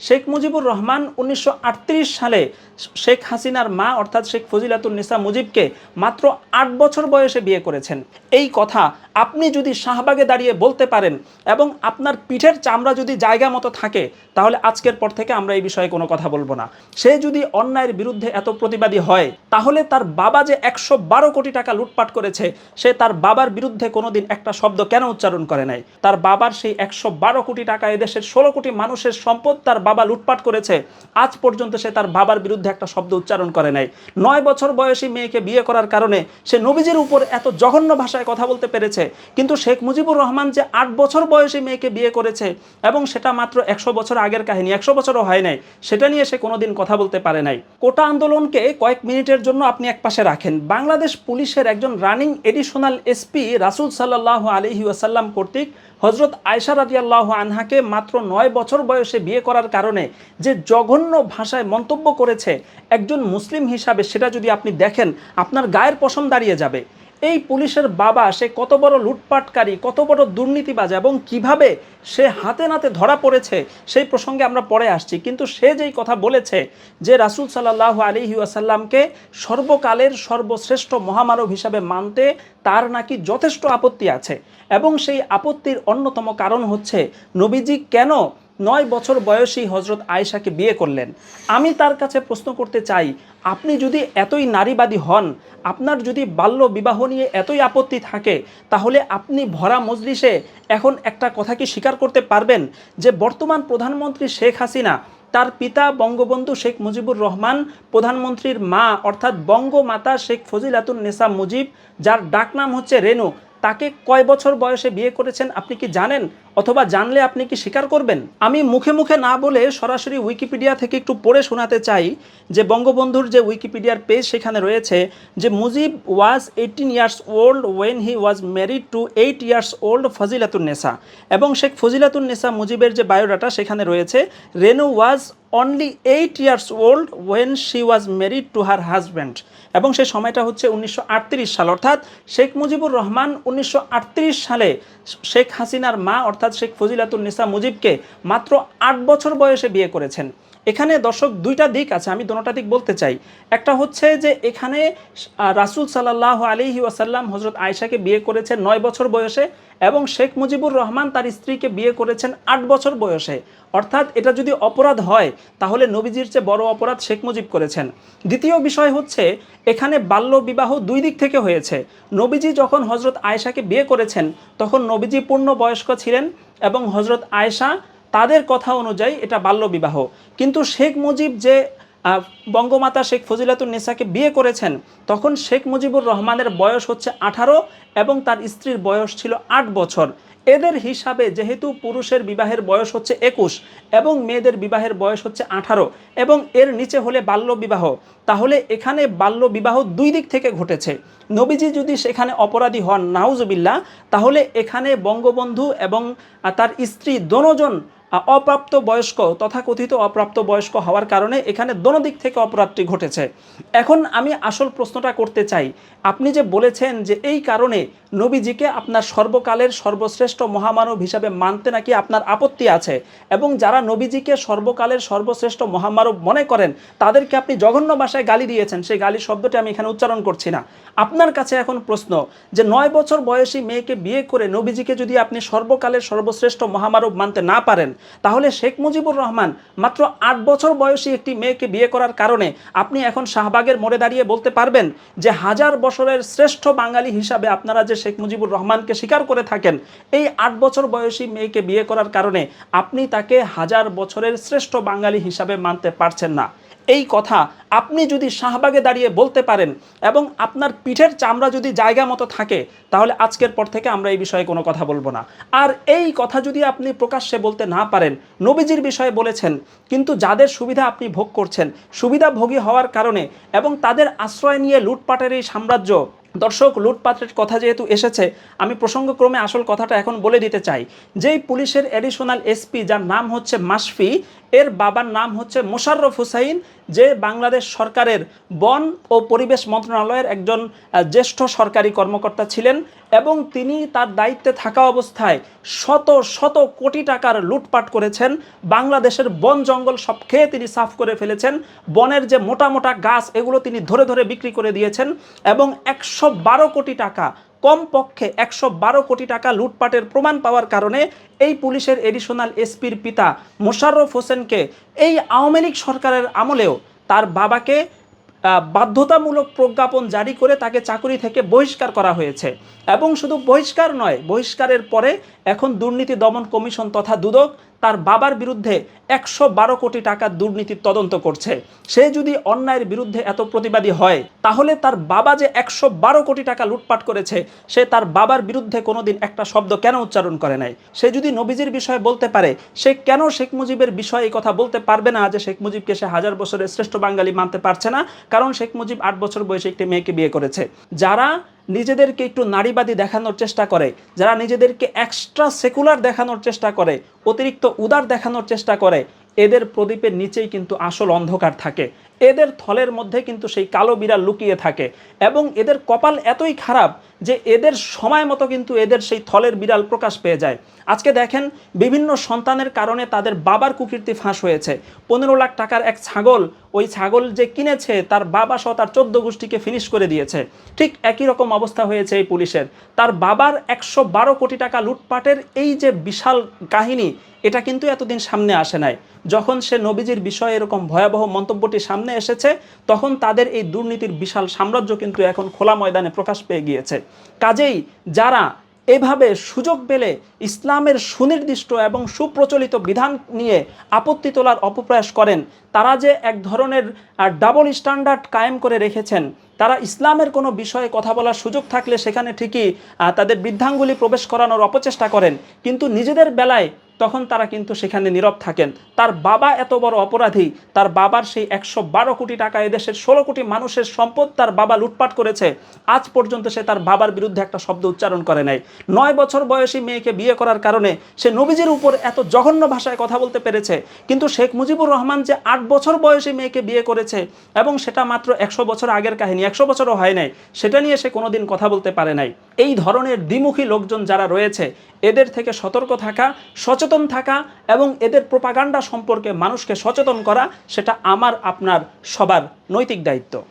শেখ মুজিবুর রহমান উনিশশো আটত্রিশ সালে শেখ হাসিনার মা, অর্থাৎ শেখ ফজিলাতুন নিসা মুজিবকে মাত্র আট বছর বয়সে বিয়ে করেছেন। এই কথা আপনি যদি শাহবাগে দাঁড়িয়ে বলতে পারেন এবং আপনার পিঠের চামড়া যদি জায়গা মতো থাকে, তাহলে আজকের পর থেকে আমরা এই বিষয়ে কোনো কথা বলব না। সে যদি অন্যায়ের বিরুদ্ধে এত প্রতিবাদী হয়, তাহলে তার বাবা যে একশো বারো কোটি টাকা লুটপাট করেছে, সে তার বাবার বিরুদ্ধে কোনোদিন একটা শব্দ কেন উচ্চারণ করে নাই? তার বাবার সেই একশো বারো কোটি টাকা এদেশের ষোলো কোটি মানুষের সম্পদ তার বাবা লুটপাট করেছে, আজ পর্যন্ত সে তার বাবার বিরুদ্ধে একটা শব্দ উচ্চারণ করে নাই। নয় বছর বয়সী মেয়েকে বিয়ে করার কারণে সে নবীজির উপর এত জঘন্য ভাষায় কথা বলতে পেরেছে। কিন্তু শেখ মুজিবুর রহমান যে আট বছর বয়সী মেয়েকে বিয়ে করেছে এবং সেটা মাত্র একশো বছর আগের কাহিনী, একশো বছরও হয় নাই, সেটা নিয়ে সে কোনোদিন কথা বলতে পারে নাই। কোটা আন্দোলনকে কয়েক মিনিটের জন্য আপনি একপাশে রাখেন। বাংলাদেশ পুলিশের একজন রানিং এডিশনাল এসপি রাসুল সাল্লাহ আলহি কর্তৃক হজরত আয়সা রাজি আল্লাহ আনহাকে মাত্র নয় বছর বয়সে বিয়ে করার কারণে যে জঘন্য ভাষায় মন্তব্য করেছে একজন মুসলিম হিসাবে সেটা যদি আপনি দেখেন, আপনার গায়ের পশম দাঁড়িয়ে যাবে। এই পুলিশের বাবা, সে কত বড় লুটপাটকারী, কত বড় দুর্নীতিবাজ এবং কীভাবে সে হাতে নাতে ধরা পড়েছে, সেই প্রসঙ্গে আমরা পরে আসছি। কিন্তু সে যেই কথা বলেছে যে রাসুল সাল্লাহ আলিহি আসাল্লামকে সর্বকালের সর্বশ্রেষ্ঠ মহামানব হিসাবে মানতে তার নাকি যথেষ্ট আপত্তি আছে এবং সেই আপত্তির অন্যতম কারণ হচ্ছে নবীজি কেন নয় বছর বয়সী হজরত আয়েশাকে বিয়ে করলেন। আমি তার কাছে প্রশ্ন করতে চাই, আপনি যদি এতই নারীবাদী হন, আপনার যদি বাল্য বিবাহ নিয়ে এতই আপত্তি থাকে, তাহলে আপনি ভরা মজলিসে এখন একটা কথা কি স্বীকার করতে পারবেন? যে বর্তমান প্রধানমন্ত্রী শেখ হাসিনা, তার পিতা বঙ্গবন্ধু শেখ মুজিবুর রহমান, প্রধানমন্ত্রীর মা অর্থাৎ বঙ্গমাতা শেখ ফজিলাতুন নেসা মুজিব, যার ডাকনাম হচ্ছে রেনু তাকে কয় বছর বয়সে বিয়ে করেছেন আপনি কি জানেন? অথবা জানলে আপনি কি স্বীকার করবেন? আমি মুখে মুখে না বলে সরাসরি উইকিপিডিয়া থেকে একটু পড়ে শোনাতে চাই যে বঙ্গবন্ধুর যে উইকিপিডিয়ার পেজ সেখানে রয়েছে যে Mujib was eighteen years old when he was married to eight years old Fazilatun Nesa এবং শেখ ফজিলাতুন নেসা মুজিবের যে বায়োডাটা সেখানে রয়েছে, Renu was only eight years old when she was married to her husband. এবং সেই সময়টা হচ্ছে উনিশশো আটত্রিশ সাল। অর্থাৎ শেখ মুজিবুর রহমান উনিশশো আটত্রিশ সালে শেখ হাসিনার মা, অর্থাৎ শেখ ফজিলাতুন নিসা মুজিবকে মাত্র আট বছর বয়সে বিয়ে করেছেন। এখানে দর্শক দুইটা দিক আছে, আমি দোনোটা দিক বলতে চাই। একটা হচ্ছে যে এখানে রাসুল সাল্লাহ আলিহি ওয়াসাল্লাম হজরত আয়সাকে বিয়ে করেছেন নয় বছর বয়সে এবং শেখ মুজিবুর রহমান তার স্ত্রীকে বিয়ে করেছেন আট বছর বয়সে। অর্থাৎ এটা যদি অপরাধ হয়, তাহলে নবীজির চেয়ে বড় অপরাধ শেখ মুজিব করেছেন। দ্বিতীয় বিষয় হচ্ছে, এখানে বাল্য বিবাহ দুই দিক থেকে হয়েছে। নবীজি যখন হজরত আয়সাকে বিয়ে করেছেন, তখন নবীজি পূর্ণ বয়স্ক ছিলেন এবং হজরত আয়সা তাদের কথা অনুযায়ী এটা বাল্যবিবাহ। কিন্তু শেখ মুজিব যে বঙ্গমাতা শেখ ফজিলাতুন নেসাকে বিয়ে করেছেন, তখন শেখ মুজিবুর রহমানের বয়স হচ্ছে আঠারো এবং তার স্ত্রীর বয়স ছিল আট বছর। এদের হিসাবে যেহেতু পুরুষের বিবাহের বয়স হচ্ছে একুশ এবং মেয়েদের বিবাহের বয়স হচ্ছে আঠারো এবং এর নিচে হলে বাল্যবিবাহ, তাহলে এখানে বাল্যবিবাহ দুই দিক থেকে ঘটেছে। নবীজি যদি সেখানে অপরাধী হন নাউজবিল্লা তাহলে এখানে বঙ্গবন্ধু এবং তার স্ত্রী দনোজন অপ্রাপ্ত বয়স্ক তথাকথিত অপ্রাপ্ত বয়স্ক হওয়ার কারণে এখানে দোনো দিক থেকে অপরাধটি ঘটেছে। এখন আমি আসল প্রশ্নটা করতে চাই। আপনি যে বলেছেন যে এই কারণে নবীজিকে আপনার সর্বকালের সর্বশ্রেষ্ঠ মহামানব হিসাবে মানতে নাকি আপনার আপত্তি আছে এবং যারা নবীজিকে সর্বকালের সর্বশ্রেষ্ঠ মহামানব মনে করেন, তাদেরকে আপনি জঘন্য ভাষায় গালি দিয়েছেন। সেই গালি শব্দটি আমি এখানে উচ্চারণ করছি না। আপনার কাছে এখন প্রশ্ন যে নয় বছর বয়সী মেয়েকে বিয়ে করে নবীজিকে যদি আপনি সর্বকালের সর্বশ্রেষ্ঠ মহামানব মানতে না পারেন তাহলে শেখ মুজিবুর রহমান মাত্র আট বছর বয়সী একটি মেয়েকে বিয়ে করার কারণে আপনি এখন শাহবাগের মোড়ে দাঁড়িয়ে বলতে পারবেন যে হাজার বছরের শ্রেষ্ঠ বাঙালি হিসাবে আপনারা যে শেখ মুজিবুর রহমানকে স্বীকার করে থাকেন, এই আট বছর বয়সী মেয়েকে বিয়ে করার কারণে আপনি তাকে হাজার বছরের শ্রেষ্ঠ বাঙালি হিসাবে মানতে পারছেন না। এই কথা আপনি যদি শাহবাগে দাঁড়িয়ে বলতে পারেন এবং আপনার পিঠের চামড়া যদি জায়গা মতো থাকে, তাহলে আজকের পর থেকে আমরা এই বিষয়ে কোনো কথা বলব না। আর এই কথা যদি আপনি প্রকাশ্যে বলতে না পারেন, নবীজির বিষয়ে বলেছেন, কিন্তু যাদের সুবিধা আপনি ভোগ করছেন সুবিধা ভোগী হওয়ার কারণে এবং তাদের আশ্রয় নিয়ে লুটপাটের এই সাম্রাজ্য দর্শক, লুটপাটের কথা যেহেতু এসেছে, আমি প্রসঙ্গক্রমে আসল কথাটা এখন বলে দিতে চাই। যেই পুলিশের অ্যাডিশনাল এসপি যার নাম হচ্ছে মাসফি এর বাবার নাম হচ্ছে মোশাররফ হুসাইন, যে বাংলাদেশ সরকারের বন ও পরিবেশ মন্ত্রণালয়ের একজন জ্যেষ্ঠ সরকারি কর্মকর্তা ছিলেন এবং তিনি তার দায়িত্বে থাকা অবস্থায় শত শত কোটি টাকার লুটপাট করেছেন। বাংলাদেশের বন জঙ্গল সব খেয়ে তিনি সাফ করে ফেলেছেন। বনের যে মোটা মোটা গাছ, এগুলো তিনি ধরে ধরে বিক্রি করে দিয়েছেন এবং একশো বারো কোটি টাকা, কমপক্ষে একশো বারো কোটি টাকা লুটপাটের প্রমাণ পাওয়ার কারণে এই পুলিশের এডিশনাল এসপির পিতা মোশাররফ হোসেনকে এই আওয়ামী লীগ সরকারের আমলেও তার বাবাকে বাধ্যতামূলক প্রজ্ঞাপন জারি করে তাকে চাকরি থেকে বহিষ্কার করা হয়েছে। এবং শুধু বহিষ্কার নয়, বহিষ্কারের পরে এখন দুর্নীতি দমন কমিশন তথা দুদক তার বাবার বিরুদ্ধে একশো বারো কোটি টাকা দুর্নীতির তদন্ত করছে। সে যদি অন্যায়ের বিরুদ্ধে এত প্রতিবাদী হয়, তাহলে তার বাবা যে একশো বারো কোটি টাকা লুটপাট করেছে, সে তার বাবার বিরুদ্ধে কোনোদিন একটা শব্দ কেন উচ্চারণ করে নাই? সে যদি নবীজির বিষয়ে বলতে পারে, সে কেন শেখ মুজিবের বিষয়ে এই কথা বলতে পারবে না যে শেখ মুজিবকে সে হাজার বছরের শ্রেষ্ঠ বাঙালি মানতে পারছে না? কারণ শেখ মুজিব আট বছর বয়সে একটি মেয়েকে বিয়ে করেছে। যারা নিজেদেরকে একটু নারীবাদী দেখানোর চেষ্টা করে, যারা নিজেদেরকে এক্সট্রা সেকুলার দেখানোর চেষ্টা করে, অতিরিক্ত উদার দেখানোর চেষ্টা করে, এদের প্রদীপের নিচেই কিন্তু আসল অন্ধকার থাকে। এদের থলের মধ্যে কিন্তু সেই কালো বিড়াল লুকিয়ে থাকে এবং এদের কপাল এতই খারাপ যে এদের সময় মতো কিন্তু এদের সেই থলের বিড়াল প্রকাশ পেয়ে যায়। আজকে দেখেন, বিভিন্ন সন্তানের কারণে তাদের বাবার কুকীর্তি ফাঁস হয়েছে। পনেরো লাখ টাকার এক ছাগল, ওই ছাগল যে কিনেছে, তার বাবা সহ তার চোদ্দ গোষ্ঠীকে ফিনিশ করে দিয়েছে। ঠিক একই রকম অবস্থা হয়েছে এই পুলিশের। তার বাবার একশো বারো কোটি টাকা লুটপাটের এই যে বিশাল কাহিনী, এটা কিন্তু এতদিন সামনে আসে নাই। যখন সে নবীজির বিষয়ে এরকম ভয়াবহ মন্তব্যটি সামনে এসেছে, তখন তাদের এই দুর্নীতির বিশাল সাম্রাজ্য কিন্তু এখন খোলা ময়দানে প্রকাশ পেয়ে গিয়েছে। কাজেই যারা এভাবে সুযোগ পেলে ইসলামের সুনির্দিষ্ট এবং সুপ্রচলিত বিধান নিয়ে আপত্তি তোলার অপপ্রয়াস করেন, তারা যে এক ধরনের ডাবল স্ট্যান্ডার্ড কায়েম করে রেখেছেন, তারা ইসলামের কোনো বিষয়ে কথা বলার সুযোগ থাকলে সেখানে ঠিকই তাদের বৃদ্ধাঙ্গুলি প্রবেশ করানোর অপচেষ্টা করেন। কিন্তু নিজেদের বেলায় তখন তারা কিন্তু সেখানে নীরব থাকেন। তার বাবা এত বড় অপরাধী, তার বাবার সেই একশো বারো কোটি টাকা এদেশের ষোলো কোটি মানুষের সম্পদ তার বাবা লুটপাট করেছে। আজ পর্যন্ত সে তার বাবার বিরুদ্ধে একটা শব্দ উচ্চারণ করে নাই। নয় বছর বয়সী মেয়েকে বিয়ে করার কারণে সে নবীজির উপর এত জঘন্য ভাষায় কথা বলতে পেরেছে। কিন্তু শেখ মুজিবুর রহমান যে আট বছর বয়সী মেয়েকে বিয়ে করেছে এবং সেটা মাত্র একশো বছর আগের কাহিনী, একশো বছরও হয় নাই, সেটা নিয়ে সে কোনোদিন কথা বলতে পারে নাই। এই ধরনের দ্বিমুখী লোকজন যারা রয়েছে, এদের থেকে সতর্ক থাকা, সচেতন থাকা এবং এদের প্রোপাগান্ডা সম্পর্কে মানুষকে সচেতন করা, সেটা আমার, আপনার সবার নৈতিক দায়িত্ব।